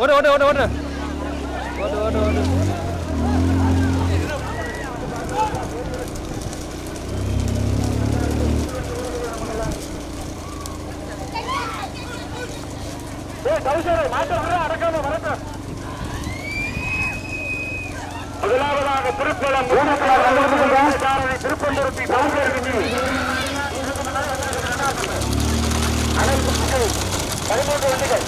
ஓடு ஓடு ஓடு ஓடு. ஓடு ஓடு ஓடு. முதலாவதாக திருப்பலம் திருப்பந்தரத்தி பதிமூன்று வண்டிகள்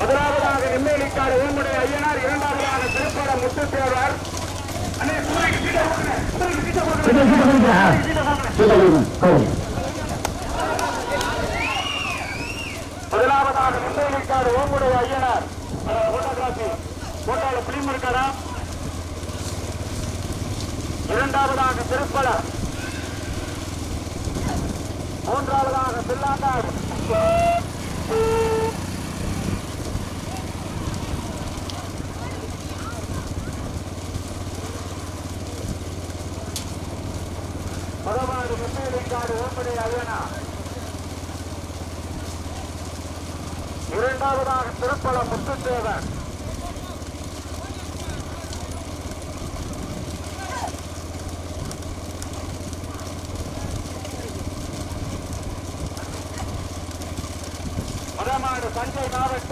முதலாவதாக நெம்மேலிக்காடு ஊமுடைய ஐயனார் இரண்டாவதாக திருப்பட முத்துத்தேவர் அண்ணே கிட்ட சீட்டை கொடுங்க. சூரியக்கு சீட்டை கொடுங்க. சீட்டை கொடுங்க. முதலாவதாக நெம்மேலிக்காடு ஊமுடைய ஐயனார் போட்டோகிராபி போட்டோல பிலிம் இருக்காரா? இரண்டாவதாக திருப்பல மூன்றாவதாக பில்லாண்டாடு பகவாடு முன்னேறிக்காடு ஓம்படை அய்யனா இரண்டாவதாக திருப்பல முத்துத்தேவன்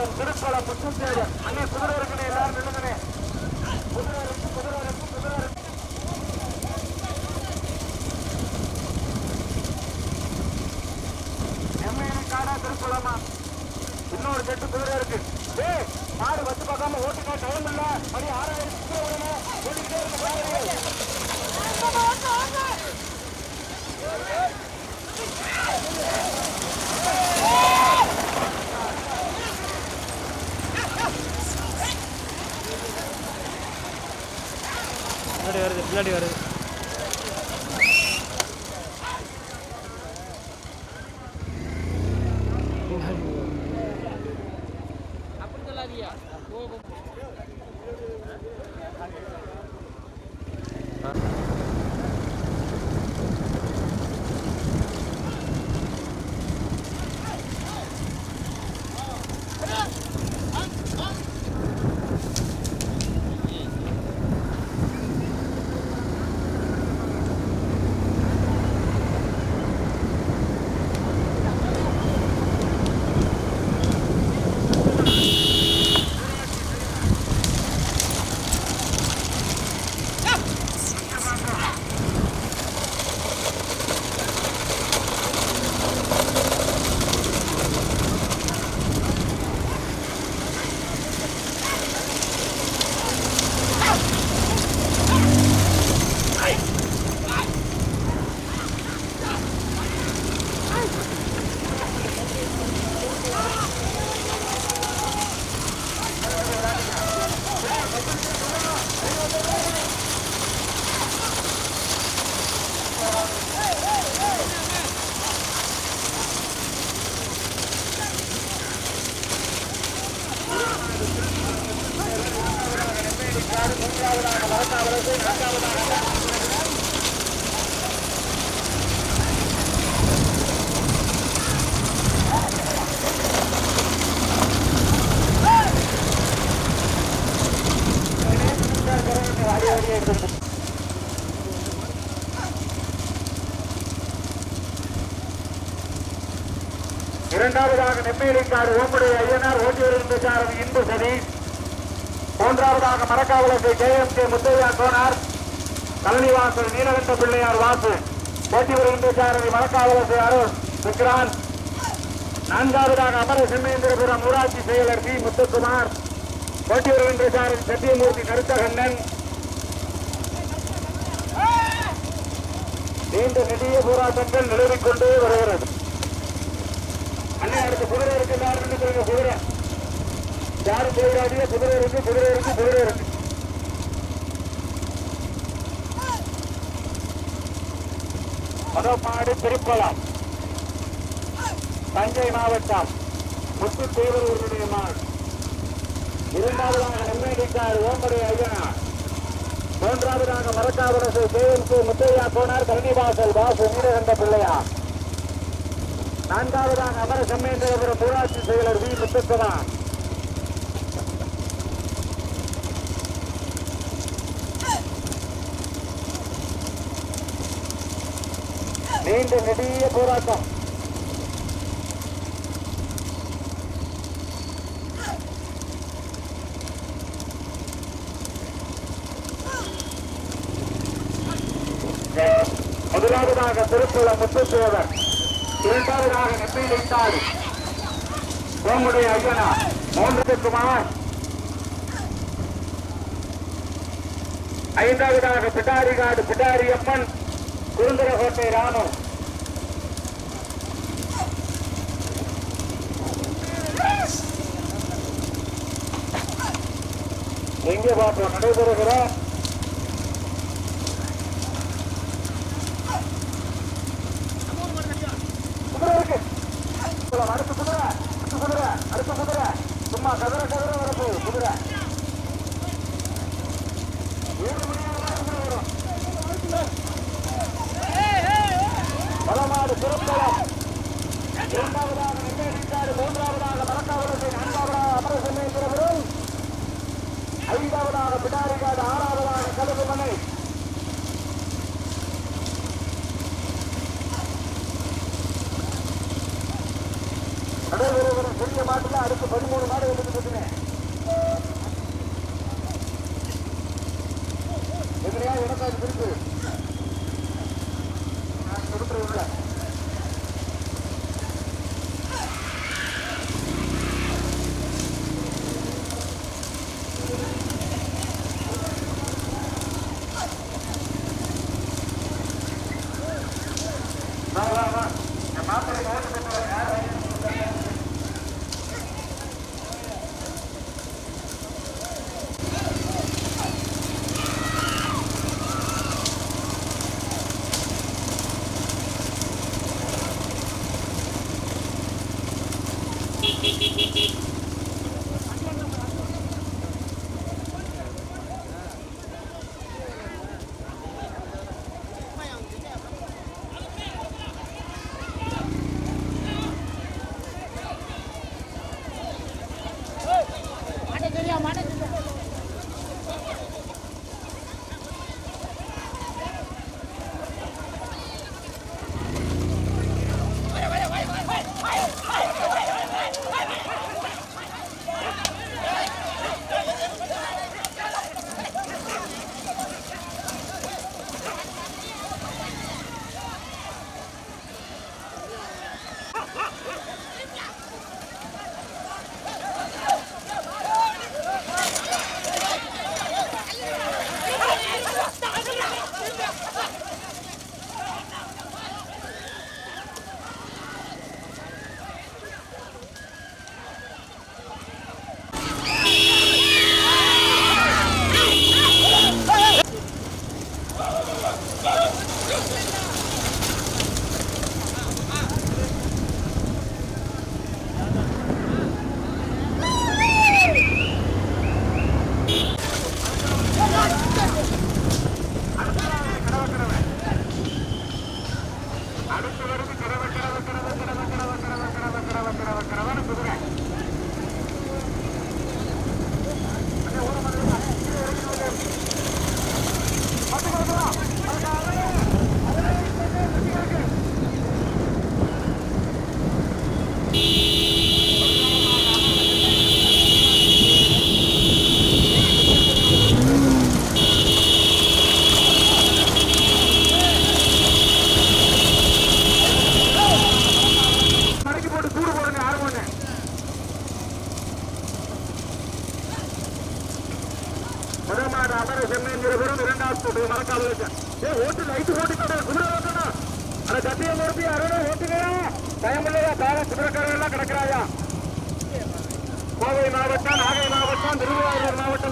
தஞ்சை திருப்பல புத்தம் முத்துத்தேவன் அங்கே குதிரை இருக்கணும் எல்லாரும் நின்னுங்கனே குதிரை இருக்கு குதிரை இருக்கு குதிரை இருக்கு எம்மையான காடா திருப்பலாமா இன்னொரு செட்டு குதிரை இருக்கு ஏ மாடு வச்சு பார்க்காம ஓட்டுக்கா டைம் இல்ல. மணி ஆறாயிரம் குதிரை வரணும் ஓடிக்கிட்டே இருக்கு பாருங்க. பின்னாடி வருது பின்னாடி வருது. இரண்டாவதாக ஓம்புடைய ஐயனார் ஓட்டியிருந்த சாரம் இன்பு சதீஷ். மூன்றாவதாக மரக்காவலத்தை K M K Muthaiya Konar Kalanivasal Neelakanda Pillaiyar Vasu. ஓட்டி வருகின்ற சாரதி மரக்காவலத்தை அருள் விக்ரான் நான்காவதாக அமர சிம்மேந்திரபுரம் ஊராட்சி செயலர் பி முத்துக்குமார். போட்டி வருகின்ற சாரதி சத்தியமூர்த்தி கருத்தகண்ணன். நீண்ட நிதிய போராட்டங்கள் நிலவிக் கொண்டே வருகிறது. அண்ணா அடுத்து குதிரை இருக்கு எல்லாரும் நின்று சொல்லுங்க குதிரை யாரும் போயிடாதீங்க குதிரை இருக்கு குதிரை இருக்கு குதிரை இருக்கு. மதப்பாடு திருப்பலம். தஞ்சை மாவட்டம் முத்து தேவரூருடைய மாடு. இரண்டாவதாக நன்மைக்கார் ஓம்படை ஐயா. நாங்கள் மரக்காவரசு தேவருக்கு முத்தையா போனார் கருணிவாசல் வாசு நீரகண்ட பிள்ளையா நான்காவதாக அமர சம்மேந்திரபுரம் ஊராட்சி செயலர் வி. முத்துக்குமார். நீண்ட நெடிய போராட்டம். முதலாவதாக திருக்குளம் முத்துத்தேவர் இரண்டாவதாக நெப்பை வைத்தார். உங்களுடைய ஐயனா மூன்று ஐந்தாவதாக பிட்டாரி காடு பிட்டாரி அம்மன் குருந்தரகோட்டை ராமு எங்கே பார்ப்போம்? நடைபெறுகிறோம். Hadi hadi hadi.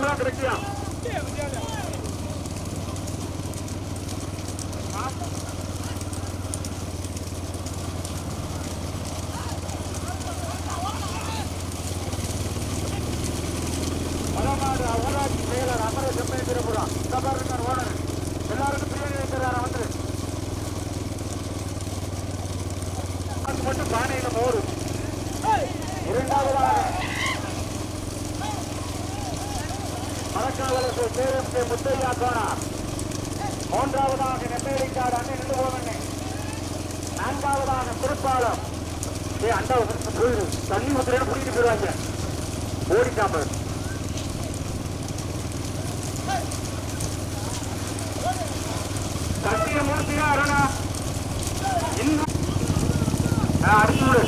Gracias. மரக்காவலத்து சேரம் முத்தையா கோணா மூன்றாவதாக நெம்மேலிக்காடு அண்ணன் நின்று போவண்ணே நான்காவதாக திருப்பாலம். ஏ அண்டா போயிரு. தண்ணி ஊத்துறேன்னு பிடிக்கிட்டு போயிடுவாங்க. ஓடிக்காம கட்டிய மூர்த்தியா அருணா? இன்னும் அடுத்து விடு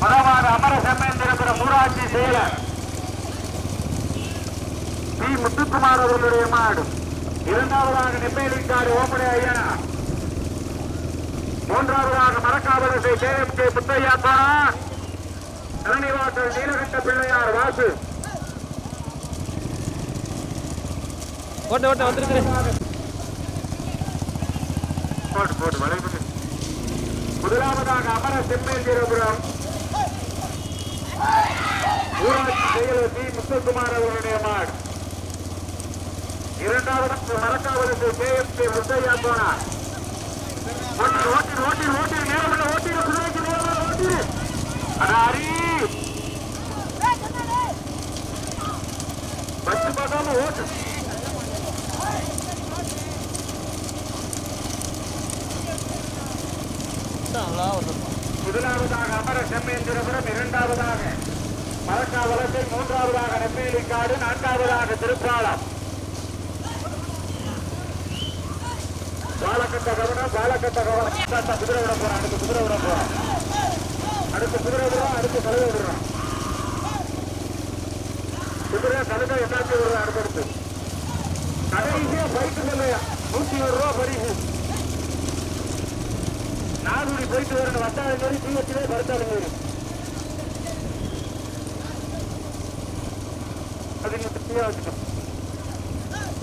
மரமாத அமர செம்மேந்திரபுர ஊராட்சி செயலர் பி முத்துக்குமார் அவர்களுடைய மாடு இரண்டாவதாக நெம்மேலிக்காடு ஓமனை ஐயனா மூன்றாவதாக Marakkavalasai K M K Konar Karanivasal Neelakanda Pillaiyar Vasu. ஓட்ட ஓட்ட வந்துருக்குறேன். போட்டு போட்டு வளைவு முதலாவதாக அமர செம்மேந்திரபுரம் ஊராட்சி செயலர் சி. முத்துக்குமார் அவர்களுடைய மாடு. இரண்டாவது மரக்காவலுக்கு கே எம் கே முத்தையா போனார். ஓட்டி ஓட்டி ஓட்டி நேரம் ஓட்டி குதிரைக்கு நேரம் ஓட்டி அடாரி பஸ் பார்க்காம ஓட்டு முதலாவதாக அமர செம்மேந்திரபுரம் இரண்டாவதாக மரக்காவலத்தை மூன்றாவதாக நெம்மேலிக்காடு நான்காவதாக திருப்பாலம் பாலக்கட்ட குதிரை விட போறான் அடுத்த குதிரை விட போறான் அடுத்து குதிரை விடுறான் அடுத்து கழுதை விடுறான் குதிரை கழுதை எல்லாத்தையும் விடுறான் அடுத்தடுத்து கடைசியா பைக்கு இல்லையா நூத்தி ஒரு ரூபா பரிசு நாகூடி போயிட்டு வரணும் வட்டாரம் மாரி தீவத்திலே பருத்தாலும் மாரி அது நீங்க திருப்தியா வச்சுக்கணும்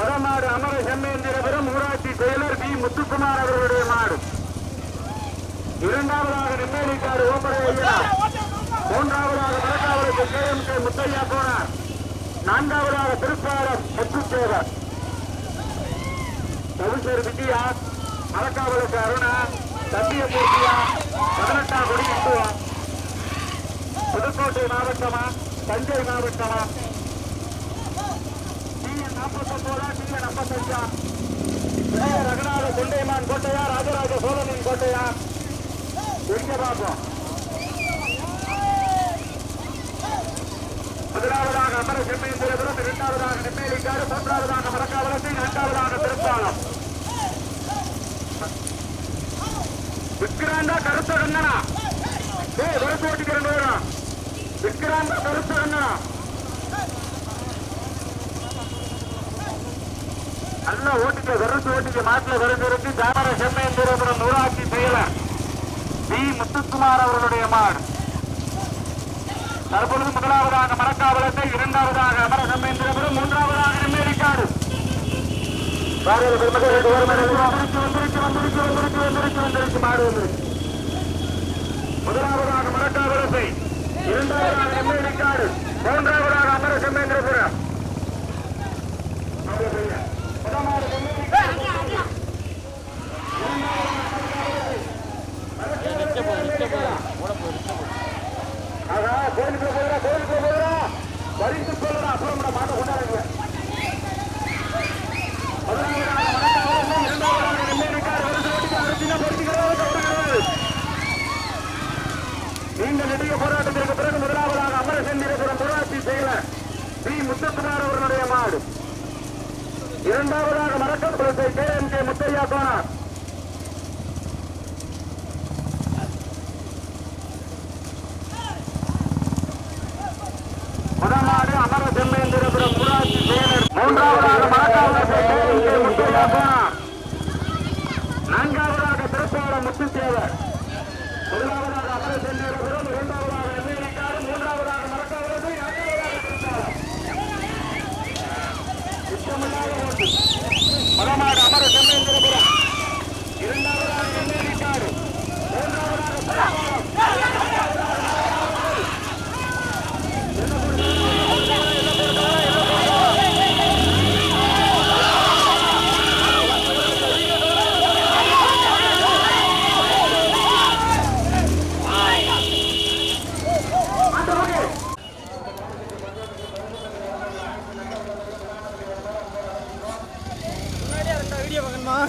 பரமாடு அமர செம்மேந்திரபுரம் ஊராட்சி செயலர் பி. முத்துக்குமார் அவர்களுடைய மாடு. இரண்டாவதாக நெம்மேலிக்காடு ஓம்பரை மூன்றாவதாக மரக்காவலுக்கு கே. எம். கே. முத்தையா போனார். நான்காவதாக திருப்பாலம் முத்துச்சேவர் கவிஞர் விஜயா மரக்காவலுக்கு அருணா சத்தியமூர்த்தியா பதினெட்டாம் கொடி புதுக்கோட்டை மாவட்டமா தஞ்சை மாவட்டமா? டிஎன் நாற்பத்தொன்பதா டிஎன் ஐம்பத்தஞ்சா இளைய ரகுநாத தொண்டைமான் கோட்டையா ராஜராஜ சோழனின் கோட்டையா எங்க பார்ப்போம் முதலாவதாக அமர செம்மேந்திரபுரம் இரண்டாவதாக நெம்மேலிக்காடு மூன்றாவதாக மரக்காவலத்தை இரண்டாவதாக திருப்பாலம் விக்ராந்தா கருத்த கண்ணனா ரெண்டு பேரும் விக்ராந்தா கருத்த கண்ணனா நல்லா ஓட்டிக்க விரட்டு ஓட்டிக்க மாட்டில் விரட்டு தாமர செம்மேந்திரபுரம் ஊராட்சி செயலர் பி முத்துக்குமார் அவர்களுடைய மாடு. தற்பொழுது முதலாவதாக மரக்காவலத்தை இரண்டாவதாக அமர செம்மேந்திரபுரம் மூன்றாவதாக நெம்மேலிக்காடு வந்துருச்சு வந்துருச்சு வந்துருச்சு முதலாவதாக மரக்காவலத்தை இரண்டாவதாக நெம்மேலிக்காடு மூன்றாவதாக அமர செம்மேந்திரபுரம் come out of